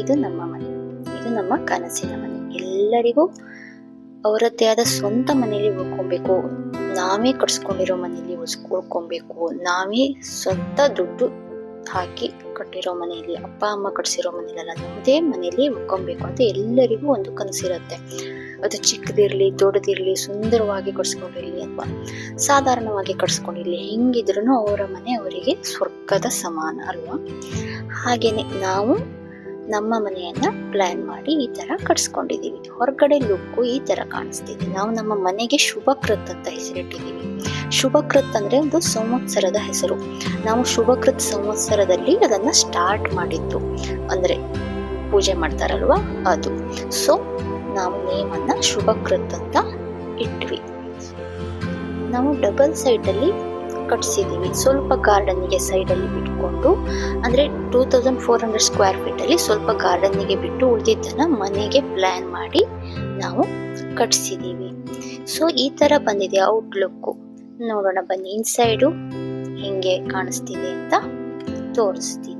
ಇದು ನಮ್ಮ ಮನೆ. ಇದು ನಮ್ಮ ಕನಸಿನ ಮನೆ. ಎಲ್ಲರಿಗೂ ಅವರದ್ದೇ ಆದ ಸ್ವಂತ ಮನೆಯಲ್ಲಿ ಉಳ್ಕೊಬೇಕು. ನಾವೇ ಕಟ್ಸ್ಕೊಂಡಿರೋ ಮನೆಯಲ್ಲಿ ಉಳ್ಸ್ಕೊಳ್ಕೊಬೇಕು ನಾವೇ ಸ್ವಂತ ದುಡ್ಡು ಹಾಕಿ ಕಟ್ಟಿರೋ ಮನೆಯಲ್ಲಿ, ಅಪ್ಪ, ಅಮ್ಮ ಕಟ್ಸಿರೋ ಮನೆಯಲ್ಲ ನಮ್ಮದೇ ಮನೆಯಲ್ಲಿ ಉಳ್ಕೊಬೇಕು ಅಂತ ಎಲ್ಲರಿಗೂ ಒಂದು ಕನಸಿರುತ್ತೆ. ಅದು ಚಿಕ್ಕದಿರಲಿ, ದೊಡ್ಡದಿರಲಿ, ಸುಂದರವಾಗಿ ಕಟ್ಸ್ಕೊಂಡಿರಲಿ ಅಥವಾ ಸಾಧಾರಣವಾಗಿ ಕಟ್ಸ್ಕೊಂಡಿರ್ಲಿ ಹೆಂಗಿದ್ರು ಅವರ ಮನೆ ಅವರಿಗೆ ಸ್ವರ್ಗದ ಸಮಾನ ಅಲ್ವಾ? ಹಾಗೇನೆ ನಾವು ನಮ್ಮ ಮನೆಯನ್ನ ಪ್ಲಾನ್ ಮಾಡಿ ಈ ತರ ಕಟ್ಸ್ಕೊಂಡಿದೀವಿ. ಹೊರಗಡೆ ಲುಕ್ಕು ಈ ತರ ಕಾಣಿಸ್ತಿದೆ. ನಾವು ನಮ್ಮ ಮನೆಗೆ ಶುಭಕೃತ್ ಅಂತ ಹೆಸರಿಟ್ಟಿದ್ದೀವಿ ಶುಭಕೃತ್ ಅಂದ್ರೆ ಒಂದು ಸಂವತ್ಸರದ ಹೆಸರು. ನಾವು ಶುಭಕೃತ್ ಸಂವತ್ಸರದಲ್ಲಿ ಅದನ್ನ ಸ್ಟಾರ್ಟ್ ಮಾಡಿದ್ದು. ಅಂದ್ರೆ ಪೂಜೆ ಮಾಡ್ತಾರಲ್ವಾ ಅದು. ಸೊ ನಾವು ನೇಮ್ ಅನ್ನ ಶುಭಕೃತ್ ಅಂತ ಇಟ್ವಿ. ನಾವು ಡಬಲ್ ಸೈಡ್ ಅಲ್ಲಿ ಕಟ್ಸಿದೀವಿ. ಸ್ವಲ್ಪ ಗಾರ್ಡನ್ಗೆ ಸೈಡ್ ಅಲ್ಲಿ ಬಿಟ್ಕೊಂಡು, ಅಂದ್ರೆ two thousand four hundred square feet ಅಲ್ಲಿ ಸ್ವಲ್ಪ ಗಾರ್ಡನ್ಗೆ ಬಿಟ್ಟು ಉಳಿದಿದ್ದನ್ನ ಮನೆಗೆ ಪ್ಲಾನ್ ಮಾಡಿ ನಾವು ಕಟ್ಸಿದ್ದೀವಿ ಸೊ ಈ ತರ ಬಂದಿದೆ ಔಟ್ಲುಕ್ ನೋಡೋಣ, ಬನ್ನಿ. ಇನ್ಸೈಡು ಹಿಂಗೆ ಕಾಣಿಸ್ತಿದೆ ಅಂತ ತೋರಿಸ್ತೀನಿ.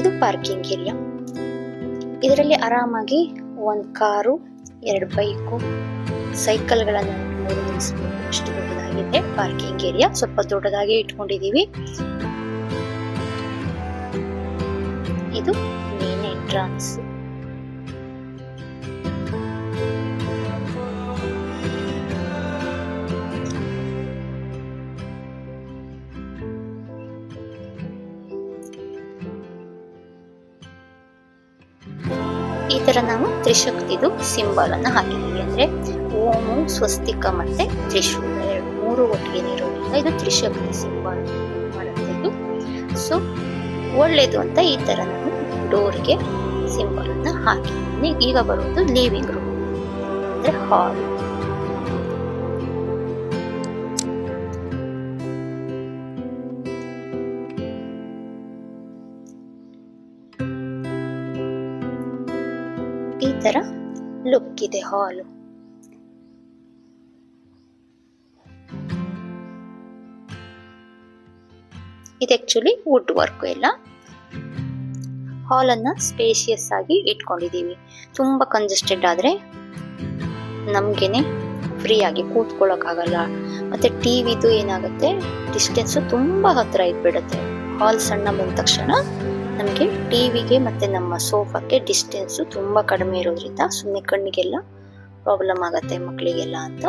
ಇದು ಪಾರ್ಕಿಂಗ್ ಏರಿಯಾ ಇದರಲ್ಲಿ ಆರಾಮಾಗಿ ಒಂದು ಕಾರು, ಎರಡು ಬೈಕು, ಸೈಕಲ್ಗಳನ್ನು ನಿಲ್ಲಿಸ್ಬೋದು ಅಷ್ಟು ದೊಡ್ಡದಾಗಿದೆ ಪಾರ್ಕಿಂಗ್ ಏರಿಯಾ. ಸ್ವಲ್ಪ ದೊಡ್ಡದಾಗಿ ಇಟ್ಕೊಂಡಿದೀವಿ. ಇದು ಮೇನ್ ಎಂಟ್ರನ್ಸ್ ತರ ನಾವು ತ್ರಿಶಕ್ತಿದು ಸಿಂಬಲ್ ಅನ್ನು ಹಾಕಿದ್ದೀವಿ ಅಂದ್ರೆ ಓಮು ಸ್ವಸ್ತಿಕ ಮತ್ತೆ ತ್ರಿಶೂಲ. ಮೂರು ಒಟ್ಟಿಗೆ ಇರೋದ್ರಿಂದ ಇದು ತ್ರಿಶಕ್ತಿ ಸಿಂಬಲ್ ಮಾಡುತ್ತೆ ಸೊ ಒಳ್ಳೇದು ಅಂತ ಈ ತರ ನಾನು ಡೋರ್ಗೆ ಸಿಂಬಲ್ ಅನ್ನ ಹಾಕಿದ್ದೀನಿ ಈಗ ಬರುವುದು ಲಿವಿಂಗ್ ರೂಮ್ ಅಂದ್ರೆ ಹಾಲ್ ತರ ಲುಕ್ ಇದೆ ಹಾಲು ಇದು ಆ್ಯಕ್ಚುಲಿ ವುಡ್ ವರ್ಕ್ ಎಲ್ಲ. ಹಾಲ್ ಅನ್ನ ಸ್ಪೇಷಿಯಸ್ ಆಗಿ ಇಟ್ಕೊಂಡಿದ್ದೀವಿ. ತುಂಬಾ ಕಂಜೆಸ್ಟೆಡ್ ಆದ್ರೆ ನಮಗೇನೆ ಫ್ರೀ ಆಗಿ ಮತ್ತು ಮತ್ತೆ ಟಿವಿದು ಏನಾಗುತ್ತೆ ಡಿಸ್ಟೆನ್ಸ್ ತುಂಬಾ ಹತ್ರ ಇದ್ಬಿಡುತ್ತೆ. ಹಾಲ್ ಸಣ್ಣ ಬಂದ ತಕ್ಷಣ ನಮಗೆ ಟಿವಿಗೆ ಮತ್ತೆ ನಮ್ಮ ಸೋಫಾಕ್ಕೆ ಡಿಸ್ಟೆನ್ಸು ತುಂಬ ಕಡಿಮೆ ಇರೋದ್ರಿಂದ ಸುಮ್ಮನೆ ಕಣ್ಣಿಗೆಲ್ಲ ಪ್ರಾಬ್ಲಮ್ ಆಗುತ್ತೆ ಮಕ್ಕಳಿಗೆಲ್ಲ ಅಂತ.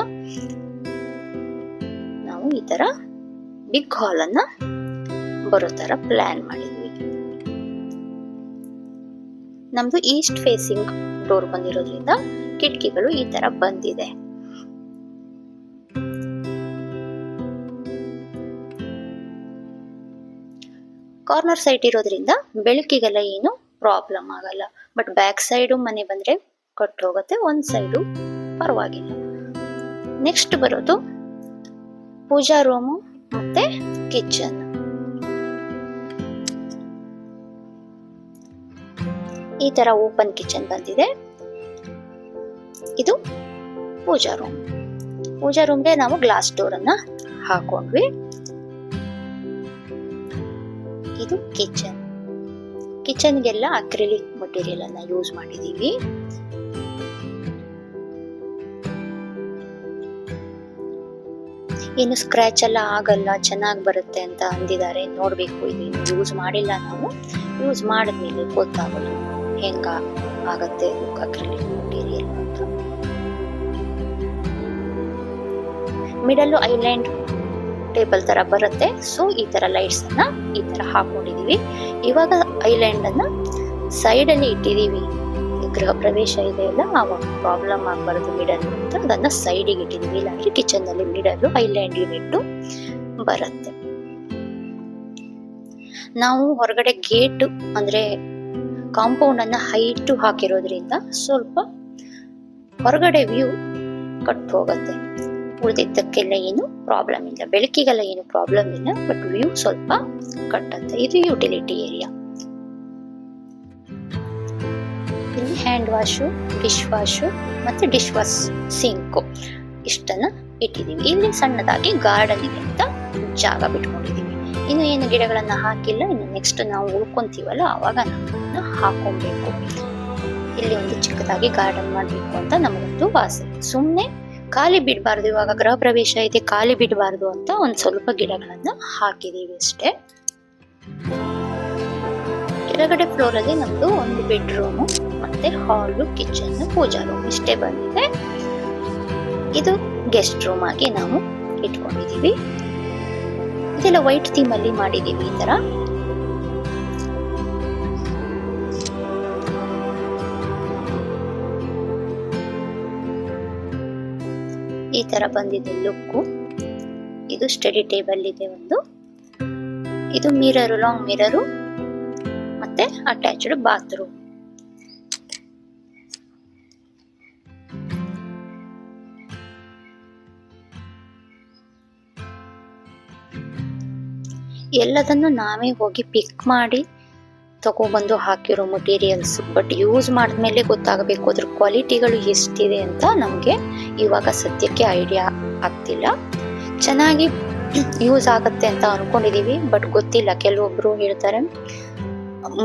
ನಾವು ಈ ಥರ ಬಿಗ್ ಹಾಲ್ ಅನ್ನ ಬರೋ ತರ ಪ್ಲಾನ್ ಮಾಡಿದ್ವಿ. ನಮ್ದು ಈಸ್ಟ್ ಫೇಸಿಂಗ್ ಡೋರ್ ಬಂದಿರೋದ್ರಿಂದ ಕಿಟಕಿಗಳು ಈ ಥರ ಬಂದಿದೆ. ಕಾರ್ನರ್ ಸೈಡ್ ಇರೋದ್ರಿಂದ ಬೆಳಕಿಗೆಲ್ಲ ಏನು ಪ್ರಾಬ್ಲಮ್ ಆಗಲ್ಲ. ಬಟ್ ಬ್ಯಾಕ್ ಸೈಡು ಮನೆ ಬಂದ್ರೆ ಕಟ್ ಹೋಗುತ್ತೆ ಒಂದ್ ಸೈಡು ಪರವಾಗಿಲ್ಲ. ನೆಕ್ಸ್ಟ್ ಬರೋದು ಪೂಜಾ ರೂಮು ಮತ್ತೆ ಕಿಚನ್ ಈ ತರ ಓಪನ್ ಕಿಚನ್ ಬಂದಿದೆ. ಇದು ಪೂಜಾ ರೂಮ್ ಪೂಜಾ ರೂಮ್ಗೆ ನಾವು ಗ್ಲಾಸ್ ಡೋರನ್ನು ಹಾಕೊಂಡ್ವಿ ಇದು ಕಿಚನ್ ಕಿಚನ್ಗೆಲ್ಲ ಅಕ್ರಿಲಿಕ್ ಮಟೀರಿಯಲ್ ಅನ್ನ ಯೂಸ್ ಮಾಡಿದೀವಿ. ಏನು ಸ್ಕ್ರಾಚ್ ಎಲ್ಲ ಆಗಲ್ಲ, ಚೆನ್ನಾಗಿ ಬರುತ್ತೆ ಅಂತ ಅಂದಿದ್ದಾರೆ. ನೋಡ್ಬೇಕು, ಇದು ಯೂಸ್ ಮಾಡಿಲ್ಲ ನಾವು. ಯೂಸ್ ಮಾಡಿದ್ಮೇಲೆ ಗೊತ್ತಾಗಲ್ಲ ಹೆಂಗ ಆಗತ್ತೆ ಅಕ್ರಿಲಿಕ್ ಮಟೀರಿಯಲ್ ಅಂತ. ಮಿಡಲ್ ಐಲ್ಯಾಂಡ್ ಟೇಬಲ್ ತರ ಬರುತ್ತೆ. ಸೊ ಈ ತರ ಲೈಟ್ಸ್ ಅನ್ನ ಈ ತರ ಹಾಕೊಂಡಿದೀವಿ. ಇವಾಗ ಐಲ್ಯಾಂಡ್ ಅನ್ನ ಸೈಡ್ ಅಲ್ಲಿ ಇಟ್ಟಿದೀವಿ. ಗೃಹ ಪ್ರವೇಶ ಇದೆ ಅಲ್ಲ, ಆವಾಗ ಪ್ರಾಬ್ಲಮ್ ಆಗಬಾರ್ದು ಮಿಡಲ್ ಅಂತ. ಅದನ್ನ ಸೈಡಿಗೆ ಇಟ್ಟಿದೀವಿ. ಇಲ್ಲಾಂದ್ರೆ ಕಿಚನ್ನಲ್ಲಿ ಮಿಡಲ್ ಐಲ್ಯಾಂಡ್ ಯೂನಿಟ್ ಬರುತ್ತೆ. ನಾವು ಹೊರಗಡೆ ಗೇಟ್ ಅಂದ್ರೆ ಕಾಂಪೌಂಡ್ ಅನ್ನ ಹೈಟ್ ಹಾಕಿರೋದ್ರಿಂದ ಸ್ವಲ್ಪ ಹೊರಗಡೆ ವ್ಯೂ ಕಟ್ ಹೋಗುತ್ತೆ ಉಳಿದಿದ್ದಕ್ಕೆಲ್ಲ ಏನು ಪ್ರಾಬ್ಲಮ್ ಇಲ್ಲ. ಬೆಳಕಿಗೆಲ್ಲ ಏನು ಪ್ರಾಬ್ಲಮ್ ಇಲ್ಲ ಬಟ್ ವ್ಯೂ ಸ್ವಲ್ಪ ಕಟ್ಟತ್ತೆ. ಇದು ಯುಟಿಲಿಟಿ ಏರಿಯಾ ಇಲ್ಲಿ ಹ್ಯಾಂಡ್ ವಾಶು ಡಿಶ್ ವಾಶು ಮತ್ತೆ ಡಿಶ್ ವಾಶ್ ಸಿಂಕು ಇಷ್ಟನ್ನ ಇಟ್ಟಿದ್ದೀವಿ ಇಲ್ಲಿ ಸಣ್ಣದಾಗಿ ಗಾರ್ಡನಿಗೆ ಅಂತ ಜಾಗ ಬಿಟ್ಕೊಂಡಿದ್ದೀವಿ ಇನ್ನು ಏನು ಗಿಡಗಳನ್ನು ಹಾಕಿಲ್ಲ, ಇನ್ನು ನೆಕ್ಸ್ಟ್ ನಾವು ಉಳ್ಕೊಂತೀವಲ್ಲ, ಅವಾಗ ನಾವು ಹಾಕೊಬೇಕು. ಇಲ್ಲಿ ಒಂದು ಚಿಕ್ಕದಾಗಿ ಗಾರ್ಡನ್ ಮಾಡಬೇಕು ಅಂತ ನಮಗೊಂದು ಆಸೆ ಸುಮ್ನೆ ಖಾಲಿ ಬಿಡಬಾರ್ದು, ಇವಾಗ ಗೃಹ ಪ್ರವೇಶ ಇದೆ, ಖಾಲಿ ಬಿಡಬಾರ್ದು ಅಂತ ಒಂದು ಸ್ವಲ್ಪ ಗಿಡಗಳನ್ನು ಹಾಕಿದೀವಿ ಅಷ್ಟೇ. ಕೆಳಗಡೆ ಫ್ಲೋರ್ ಅಲ್ಲಿ ನಮ್ದು ಒಂದು ಬೆಡ್ರೂಮು ಮತ್ತೆ ಹಾಲು ಕಿಚನ್ ಪೂಜಾ ರೂಮ್ ಇಷ್ಟೇ ಬಂದಿದೆ. ಇದು ಗೆಸ್ಟ್ ರೂಮ್ ಆಗಿ ನಾವು ಇಟ್ಕೊಂಡಿದೀವಿ. ಇದೆಲ್ಲ ವೈಟ್ ಥೀಮ್ ಅಲ್ಲಿ ಮಾಡಿದೀವಿ ಈ ತರ. ತರ ಬಂದಿದೆ ಲುಕ್ಕು. ಇದು ಸ್ಟಡಿ ಟೇಬಲ್ ಇದೆ ಒಂದು. ಇದು ಮಿರರು, ಲಾಂಗ್ ಮಿರರು ಮತ್ತೆ ಅಟ್ಯಾಚ್ಡ್ ಬಾತ್ರೂಮ್. ಎಲ್ಲದನ್ನು ನಾವೇ ಹೋಗಿ ಪಿಕ್ ಮಾಡಿ ತಗೊಬಂದು ಹಾಕಿರೋ ಮಟೀರಿಯಲ್ಸ್ ಬಟ್ ಯೂಸ್ ಮಾಡಿದ್ಮೇಲೆ ಗೊತ್ತಾಗಬೇಕು ಅದ್ರ ಕ್ವಾಲಿಟಿಗಳು ಎಷ್ಟಿದೆ ಅಂತ ನಮಗೆ ಇವಾಗ ಸದ್ಯಕ್ಕೆ ಐಡಿಯಾ ಆಗ್ತಿಲ್ಲ. ಚೆನ್ನಾಗಿ ಯೂಸ್ ಆಗುತ್ತೆ ಅಂತ ಅಂದ್ಕೊಂಡಿದ್ದೀವಿ ಬಟ್ ಗೊತ್ತಿಲ್ಲ. ಕೆಲವೊಬ್ಬರು ಹೇಳ್ತಾರೆ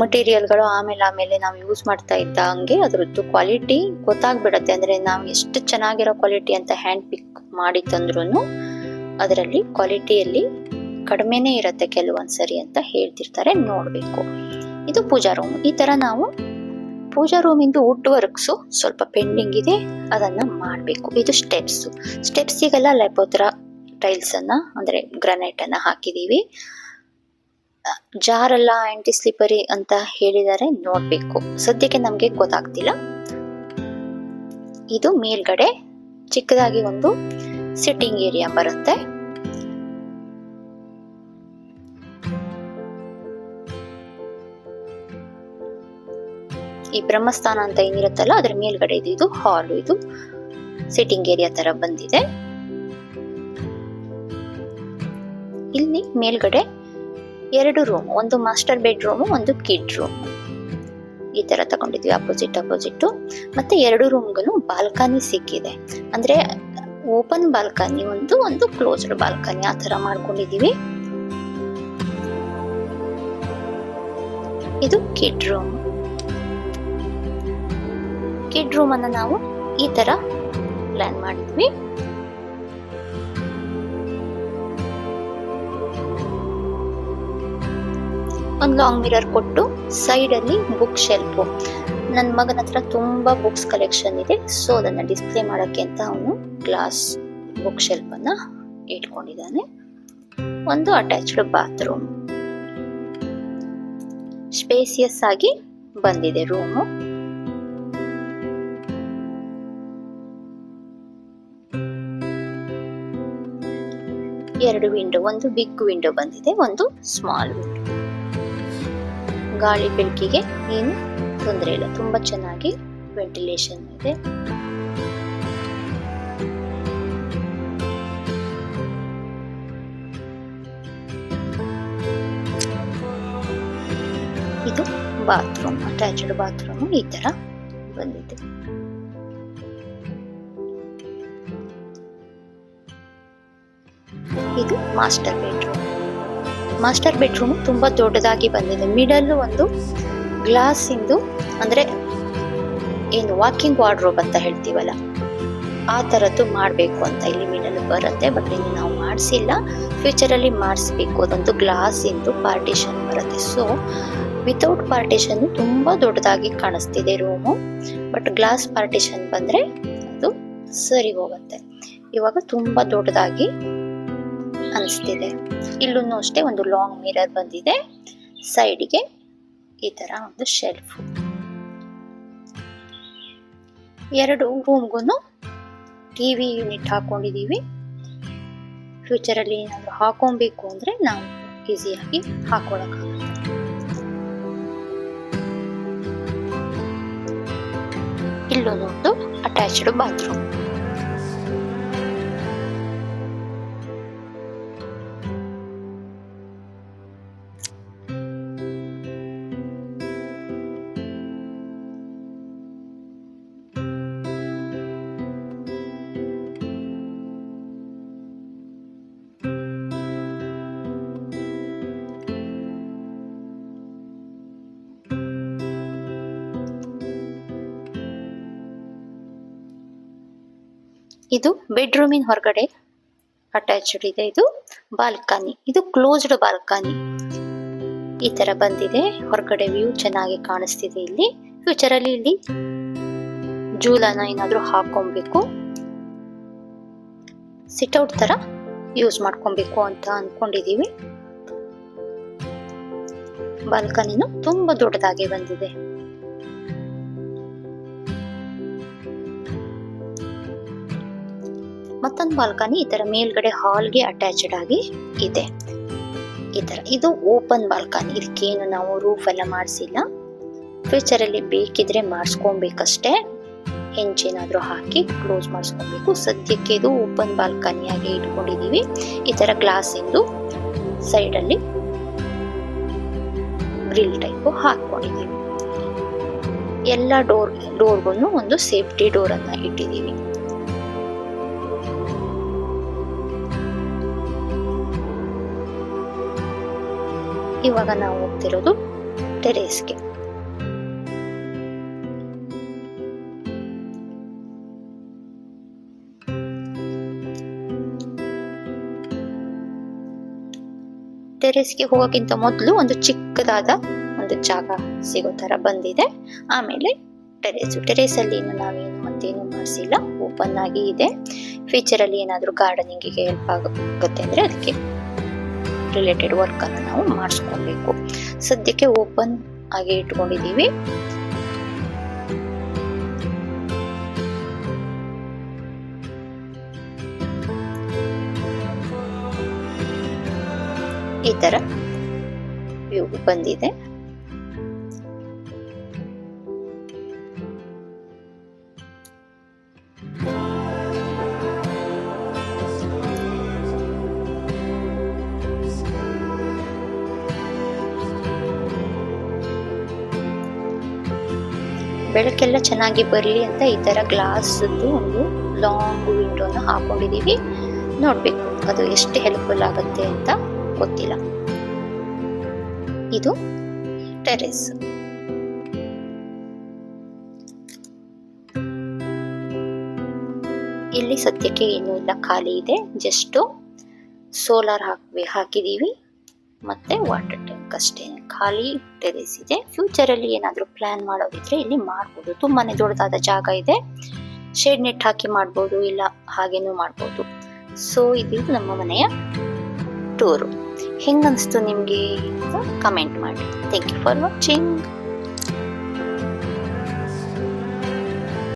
ಮಟೀರಿಯಲ್ಗಳು ಆಮೇಲೆ ಆಮೇಲೆ ನಾವು ಯೂಸ್ ಮಾಡ್ತಾ ಇದ್ದ ಹಂಗೆ ಅದ್ರದ್ದು ಕ್ವಾಲಿಟಿ ಗೊತ್ತಾಗ್ಬಿಡತ್ತೆ. ಅಂದ್ರೆ ನಾವು ಎಷ್ಟು ಚೆನ್ನಾಗಿರೋ ಕ್ವಾಲಿಟಿ ಅಂತ ಹ್ಯಾಂಡ್ ಪಿಕ್ ಮಾಡಿ ತಂದ್ರು ಅದರಲ್ಲಿ ಕ್ವಾಲಿಟಿಯಲ್ಲಿ ಕಡಿಮೆನೇ ಇರುತ್ತೆ ಕೆಲವೊಂದು ಸರಿ ಅಂತ ಹೇಳ್ತಿರ್ತಾರೆ. ನೋಡ್ಬೇಕು. ಇದು ಪೂಜಾ ರೂಮ್ ಈ ತರ ನಾವು ಪೂಜಾ ರೂಮ್ ಇಂದು ವುಡ್ ವರ್ಕ್ಸ್ ಸ್ವಲ್ಪ ಪೆಂಡಿಂಗ್ ಇದೆ, ಅದನ್ನ ಮಾಡಬೇಕು. ಇದು ಸ್ಟೆಪ್ಸ್ ಸ್ಟೆಪ್ಸಿಗೆಲ್ಲ ಲೈಪೋತ್ರ ಟೈಲ್ಸ್ ಅಂದರೆ ಅಂದ್ರೆ ಗ್ರಾನೈಟ್ ಅನ್ನ ಹಾಕಿದೀವಿ. ಜಾರಲ್ಲ ಆ್ಯಂಟಿ ಸ್ಲಿಪರಿ ಅಂತ ಹೇಳಿದ್ದಾರೆ, ನೋಡಬೇಕು. ಸದ್ಯಕ್ಕೆ ನಮಗೆ ಗೊತ್ತಾಗ್ತಿಲ್ಲ. ಇದು ಮೇಲ್ಗಡೆ ಚಿಕ್ಕದಾಗಿ ಒಂದು ಸಿಟ್ಟಿಂಗ್ ಏರಿಯಾ ಬರುತ್ತೆ. ಈ ಬ್ರಹ್ಮಸ್ಥಾನ ಅಂತ ಏನಿರುತ್ತಲ್ಲ, ಅದ್ರ ಮೇಲ್ಗಡೆ ಇದು ಇದು ಹಾಲ್ ಇದು. ಸಿಟ್ಟಿಂಗ್ ಏರಿಯಾ ತರ ಬಂದಿದೆ. ಇಲ್ಲಿ ಮೇಲ್ಗಡೆ ಎರಡು ರೂಮ್ ಒಂದು ಮಾಸ್ಟರ್ ಬೆಡ್ರೂಮ್ ಒಂದು ಕಿಡ್ ರೂಮ್ ಈ ತರ ತಗೊಂಡಿದ್ವಿ ಅಪೋಸಿಟ್ ಅಪೋಸಿಟ್ ಮತ್ತೆ ಎರಡು ರೂಮ್ಗೂ ಬಾಲ್ಕನಿ ಸಿಕ್ಕಿದೆ. ಅಂದ್ರೆ ಓಪನ್ ಬಾಲ್ಕನಿ ಒಂದು ಒಂದು ಕ್ಲೋಸ್ಡ್ ಬಾಲ್ಕನಿ ಆ ತರ ಮಾಡ್ಕೊಂಡಿದೀವಿ ಇದು ಕಿಡ್ ರೂಮ್ ಕಿಡ್ ರೂಮ್ ಅನ್ನ ನಾವು ಈ ತರ ಪ್ಲಾನ್ ಮಾಡಿದ್ವಿ. ಒಂದು ಲಾಂಗ್ ಮಿರರ್ ಕೊಟ್ಟು ಸೈಡ್ ಅಲ್ಲಿ ಬುಕ್ ಶೆಲ್ಫ್ ನನ್ನ ಮಗನ ಹತ್ರ ತುಂಬಾ ಬುಕ್ಸ್ ಕಲೆಕ್ಷನ್ ಇದೆ. ಸೊ ಅದನ್ನ ಡಿಸ್ಪ್ಲೇ ಮಾಡಕ್ಕೆ ಅಂತ ಅವನು ಗ್ಲಾಸ್ ಬುಕ್ ಶೆಲ್ಫ್ ಅನ್ನ ಇಟ್ಕೊಂಡಿದ್ದಾನೆ. ಒಂದು ಅಟ್ಯಾಚ್ಡ್ ಬಾತ್ರೂಮ್ ಸ್ಪೇಸಿಯಸ್ ಆಗಿ ಬಂದಿದೆ ರೂಮು ಎರಡು ವಿಂಡೋ ಒಂದು ಬಿಗ್ ವಿಂಡೋ ಬಂದಿದೆ, ಒಂದು ಸ್ಮಾಲ್ ವಿಂಡೋ ಗಾಳಿ ಬೆಳಕಿಗೆ ಏನು ತೊಂದರೆ ಇಲ್ಲ, ತುಂಬಾ ಚೆನ್ನಾಗಿ ವೆಂಟಿಲೇಷನ್ ಇದೆ. ಇದು ಬಾತ್ರೂಮ್ ಅಟ್ಯಾಚ್ಡ್ ಬಾತ್ರೂಮ್ ಈ ತರ ಬಂದಿದೆ. ಇದು ಮಾಸ್ಟರ್ ಬೆಡ್ರೂಮ್. ಮಾಸ್ಟರ್ ಬೆಡ್ರೂಮ್ ತುಂಬಾ ದೊಡ್ಡದಾಗಿ ಬಂದಿದೆ. ಮಿಡಲ್ ಒಂದು ಗ್ಲಾಸ್ ಇಂದು ಅಂದ್ರೆ ಏನು ವಾಕಿಂಗ್ ವಾರ್ಡ್ರೋಬ್ ಅಂತ ಹೇಳ್ತೀವಲ್ಲ, ಆ ತರದ್ದು ಮಾಡಬೇಕು ಅಂತ ಇಲ್ಲಿ ಮಿಡಲ್ ಬರುತ್ತೆ. ಬಟ್ ಇಲ್ಲಿ ನಾವು ಮಾಡಿಸಿಲ್ಲ. ಫ್ಯೂಚರ್ ಅಲ್ಲಿ ಮಾಡಿಸ್ಬೇಕು. ಅದೊಂದು ಗ್ಲಾಸ್ ಇಂದು ಪಾರ್ಟಿಷನ್ ಬರುತ್ತೆ. ಸೊ ವಿತೌಟ್ ಪಾರ್ಟಿಷನ್ ತುಂಬಾ ದೊಡ್ಡದಾಗಿ ಕಾಣಿಸ್ತಿದೆ ರೂಮು. ಬಟ್ ಗ್ಲಾಸ್ ಪಾರ್ಟಿಷನ್ ಬಂದ್ರೆ ಅದು ಸರಿ ಹೋಗುತ್ತೆ. ಇವಾಗ ತುಂಬಾ ದೊಡ್ಡದಾಗಿ ಅನಿಸ್ತಿದೆ ಇಲ್ಲೂ ಅಷ್ಟೇ ಒಂದು ಲಾಂಗ್ ಮಿರರ್ ಬಂದಿದೆ. ಸೈಡ್ಗೆ ಈ ತರ ಒಂದು ಶೆಲ್ಫ್ ಎರಡು ರೂಮ್ಗೂ ಟಿ ವಿ ಯೂನಿಟ್ ಹಾಕೊಂಡಿದೀವಿ. ಫ್ಯೂಚರ್ ಅಲ್ಲಿ ಏನಾದ್ರು ಹಾಕೊಬೇಕು ಅಂದ್ರೆ ನಾವು ಈಸಿಯಾಗಿ ಹಾಕೊಳ್ಳೋಕ್ಕಾಗುತ್ತೆ ಇಲ್ಲೊಂದು ಅಟ್ಯಾಚ್ಡ್ ಬಾತ್ರೂಮ್ ಇದು ಬೆಡ್ರೂಮಿನ ಹೊರಗಡೆ ಅಟ್ಯಾಚ್ಡ್ ಇದೆ. ಇದು ಬಾಲ್ಕನಿ ಇದು ಕ್ಲೋಸ್ಡ್ ಬಾಲ್ಕನಿ ಈ ತರ ಬಂದಿದೆ. ಹೊರಗಡೆ ವ್ಯೂ ಚೆನ್ನಾಗಿ ಕಾಣಿಸ್ತಿದೆ ಇಲ್ಲಿ. ಫ್ಯೂಚರ್ ಅಲ್ಲಿ ಇಲ್ಲಿ ಜೂಲನ ಏನಾದ್ರೂ ಹಾಕೊಬೇಕು ಸಿಟ್ಔಟ್ ತರ ಯೂಸ್ ಮಾಡ್ಕೊಬೇಕು ಅಂತ ಅನ್ಕೊಂಡಿದೀವಿ. ಬಾಲ್ಕನಿನು ತುಂಬಾ ದೊಡ್ಡದಾಗಿ ಬಂದಿದೆ. ಮತ್ತೊಂದು ಬಾಲ್ಕನಿ ಈ ತರ ಮೇಲ್ಗಡೆ ಹಾಲ್ಗೆ ಅಟ್ಯಾಚ್ಡ್ ಆಗಿ ಇದೆ. ಈ ತರ ಇದು ಓಪನ್ ಬಾಲ್ಕನಿ. ಇದಕ್ಕೇನು ನಾವು ರೂಫ್ ಎಲ್ಲ ಮಾಡಿಸಿಲ್ಲ. ಫ್ಯೂಚರ್ ಅಲ್ಲಿ ಬೇಕಿದ್ರೆ ಮಾಡಿಸ್ಕೊಬೇಕಷ್ಟೇ. ಹೆಂಚೇನಾದರೂ ಹಾಕಿ ಕ್ಲೋಸ್ ಮಾಡಿಸ್ಕೊಬೇಕು. ಸದ್ಯಕ್ಕೆ ಇದು ಓಪನ್ ಬಾಲ್ಕನಿಯಾಗಿ ಇಟ್ಕೊಂಡಿದೀವಿ. ಈ ತರ ಗ್ಲಾಸ್ ಇಂದು ಸೈಡ್ ಅಲ್ಲಿ ಗ್ರಿಲ್ ಟೈಪ್ ಹಾಕ್ಕೊಂಡಿದ್ದೀವಿ ಎಲ್ಲ ಡೋರ್ ಡೋರ್ಗೂ ಒಂದು ಸೇಫ್ಟಿ ಡೋರ್ ಅನ್ನ ಇವಾಗ ನಾವು ಹೋಗ್ತಿರೋದು ಟೆರೇಸ್ಗೆ ಟೆರೇಸ್ಗೆ ಹೋಗೋಕ್ಕಿಂತ ಮೊದಲು ಒಂದು ಚಿಕ್ಕದಾದ ಒಂದು ಜಾಗ ಸಿಗೋ ತರ ಬಂದಿದೆ. ಆಮೇಲೆ ಟೆರೇಸ್ ಟೆರೇಸ್ ಅಲ್ಲಿ ಇನ್ನು ನಾವೇನು ಮತ್ತೇನು ಮಾಡಿಸಿಲ್ಲ. ಓಪನ್ ಆಗಿ ಇದೆ. ಫ್ಯೂಚರ್ ಅಲ್ಲಿ ಏನಾದ್ರೂ ಗಾರ್ಡನಿಂಗಿಗೆ ಹೆಲ್ಪ್ ಆಗುತ್ತೆ ಅಂದ್ರೆ ಅದಕ್ಕೆ ರಿಲೇಟೆಡ್ ವರ್ಕ್ ಅನ್ನು ನಾವು ಮಾಡಿಸ್ಕೊಬೇಕು ಸದ್ಯಕ್ಕೆ ಓಪನ್ ಆಗಿ ಇಟ್ಕೊಂಡಿದ್ದೀವಿ. ಈ ಥರ ವ್ಯೂ ಬಂದಿದೆ. ಬೆಳಕೆಲ್ಲ ಚೆನ್ನಾಗಿ ಬರಲಿ ಅಂತ ಈ ತರ ಗ್ಲಾಸ್ ಒಂದು ಲಾಂಗ್ ವಿಂಡೋನ ಹಾಕೊಂಡಿದೀವಿ. ನೋಡ್ಬೇಕು, ಅದು ಎಷ್ಟು ಹೆಲ್ಪ್ಫುಲ್ ಆಗುತ್ತೆ ಅಂತ ಗೊತ್ತಿಲ್ಲ. ಇದು ಟೆರೆಸ್ ಇಲ್ಲಿ ಸದ್ಯಕ್ಕೆ ಏನೂ ಇಲ್ಲ, ಖಾಲಿ ಇದೆ. ಜಸ್ಟು ಸೋಲಾರ್ ಹಾಕಿ ಹಾಕಿದೀವಿ. ಮತ್ತೆ ವಾಟರ್ ಅಷ್ಟೇ ಖಾಲಿ ಟೆರೇಸ್ ಇದೆ ಫ್ಯೂಚರ್ ಅಲ್ಲಿ ಏನಾದರೂ ಪ್ಲಾನ್ ಮಾಡೋದಿದ್ರೆ ಇಲ್ಲಿ ಮಾಡ್ಬೋದು. ತುಂಬಾನೇ ದೊಡ್ಡದಾದ ಜಾಗ ಇದೆ. ಶೇಡ್ ನೆಟ್ ಹಾಕಿ ಮಾಡ್ಬೋದು, ಇಲ್ಲ ಹಾಗೇನೂ ಮಾಡ್ಬೋದು. ಸೊ ಇದು ನಮ್ಮ ಮನೆಯ ಟೂರು ಹೆಂಗನ್ಸ್ತು ನಿಮಗೆ? ಕಮೆಂಟ್ ಮಾಡಿ. Thank you for watching